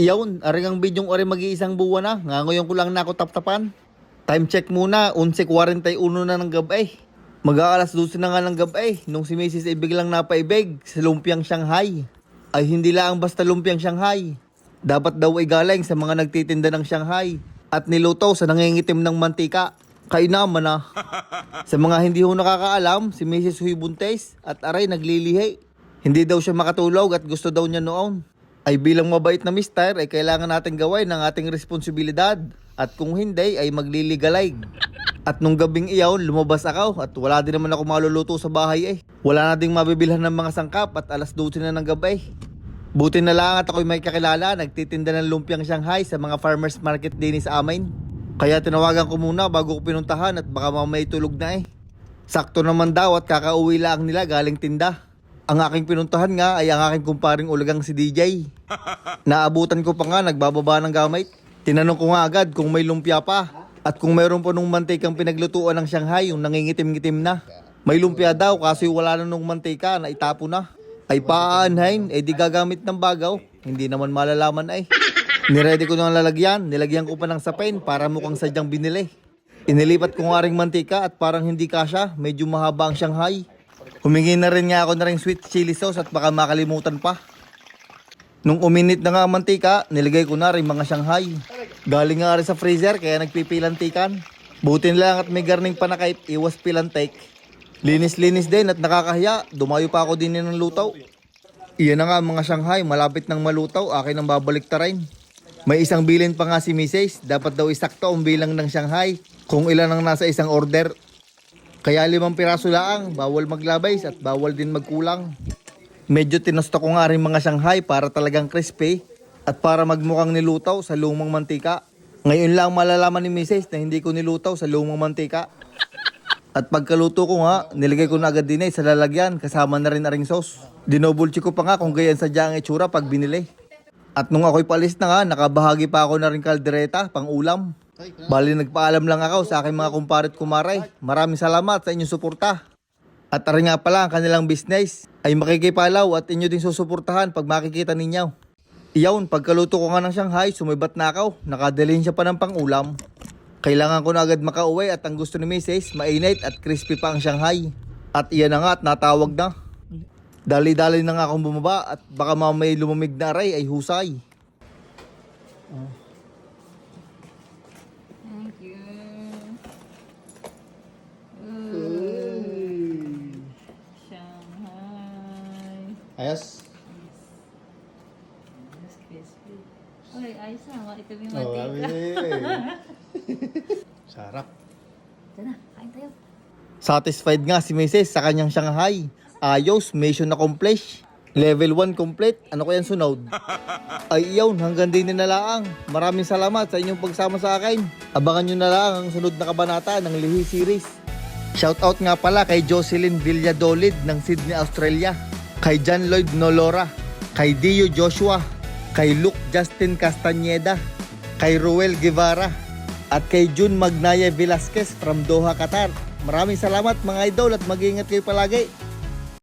Iyawn, aring ang bidyong ore mag-iisang buwan na. Nga ngayon ko lang na ako taptapan. Time check muna, 11.41 na ng gabay. Mag-aalas 12 na nga ng gabay nung si Mrs. ay biglang napaibig sa lumpiang Shanghai. Ay hindi lang basta lumpiang Shanghai. Dapat daw ay galing sa mga nagtitinda ng Shanghai at niluto sa nangingitim ng mantika. Kainaman na. Sa mga hindi ho nakakaalam, si Mrs. Huy Buntes at aray naglilihi. Hindi daw siya makatulog at gusto daw niya noon. Ay bilang mabait na mister ay kailangan natin gawin ang ating responsibilidad. At kung hindi ay magliligalig. At nung gabing iyaw, lumabas ako at wala din naman ako maluluto sa bahay eh. Wala na ding mabibilhan ng mga sangkap at alas 12 na ng gabi. Buti na lang at ako'y may kakilala, nagtitinda ng lumpiang Shanghai sa mga farmers market din sa amin. Kaya tinawagan ko muna bago ko pinuntahan at baka mamay tulog na eh. Sakto naman daw at kakauwi lang nila galing tinda. Ang aking pinuntahan nga ay ang aking kumparing ulagang si DJ. Naabutan ko pa nga nagbababa ng gamit. Tinanong ko nga agad kung may lumpia pa. At kung mayroon pa nung mantikang pinaglutuan ng Shanghai yung nangingitim-ngitim na. May lumpia daw kasi wala na nung mantika na itapo na. Ay paaanhain, eh di gagamit ng bagaw. Hindi naman malalaman ay. Niready ko ng lalagyan, nilagyan ko pa ng sapin para mukhang sadyang binili. Inilipat ko nga ring mantika at parang hindi kasya, medyo mahaba ang Shanghai. Humingi na rin nga ako na rin sweet chili sauce at baka makalimutan pa. Nung uminit na nga ang mantika, nilagay ko na rin mga Shanghai. Galing nga rin sa freezer kaya nagpipilantikan. Buti na lang at may garning panakip, iwas pilantik. Linis-linis din at nakakahiya, dumayo pa ako din ng lutaw. Iyan na nga mga Shanghai, malapit ng malutaw, akin ang babalik rin. May isang bilin pa nga si Mrs. Dapat daw isakto ang bilang ng Shanghai kung ilan ang nasa isang order. Kaya limang piraso laang, bawal maglabay at bawal din magkulang. Medyo tinusto ko nga rin mga Shanghai para talagang crispy at para magmukhang nilutaw sa lumang mantika. Ngayon lang malalaman ni Mrs. na hindi ko nilutaw sa lumang mantika. At pagkaluto ko nga, nilagay ko na agad din eh sa lalagyan kasama na rin aring sauce. Dinobulchi ko pa nga kung gayan sadya ang itsura pag binili. At nung ako'y palis na nga, nakabahagi pa ako na rin kaldereta pang ulam. Bali nagpaalam lang ako sa aking mga kumparit kumaray. Maraming salamat sa inyong suporta. At aring nga pala ang kanilang business ay makikipalaw at inyo din susuportahan pag makikita ninyo. Iyawn, pagkaluto ko nga ng Shanghai, sumibat na ako. Nakadalhin siya pa ng pangulam. Kailangan ko na agad makauwi at ang gusto ni Mrs. mainit at crispy pa ang Shanghai. At iyan na nga at natawag na. Dali-dali na nga akong bumaba at baka mamay lumamig na aray ay husay. Thank you. Ooh. Shanghai. Ayos? Mas crispy. Uy, ayos na. Ito yung Oh, mantika. Sarap. Ito na, kain tayo. Satisfied nga si Mrs. sa kanyang Shanghai. Ayos, mission na accomplish. Level 1 complete. Ano ko yan sunod? Ay iyaw, hanggang din na laang. Maraming salamat sa inyong pagsama sa akin. Abangan nyo na lang ang sunod na kabanata ng Lihi Series. Shoutout nga pala kay Jocelyn Villadolid ng Sydney, Australia. Kay John Lloyd Nolora. Kay Dio Joshua. Kay Luke Justin Castañeda. Kay Ruel Guevara. At kay June Magnaya Velasquez from Doha, Qatar. Maraming salamat mga idol at mag-iingat kayo palagi.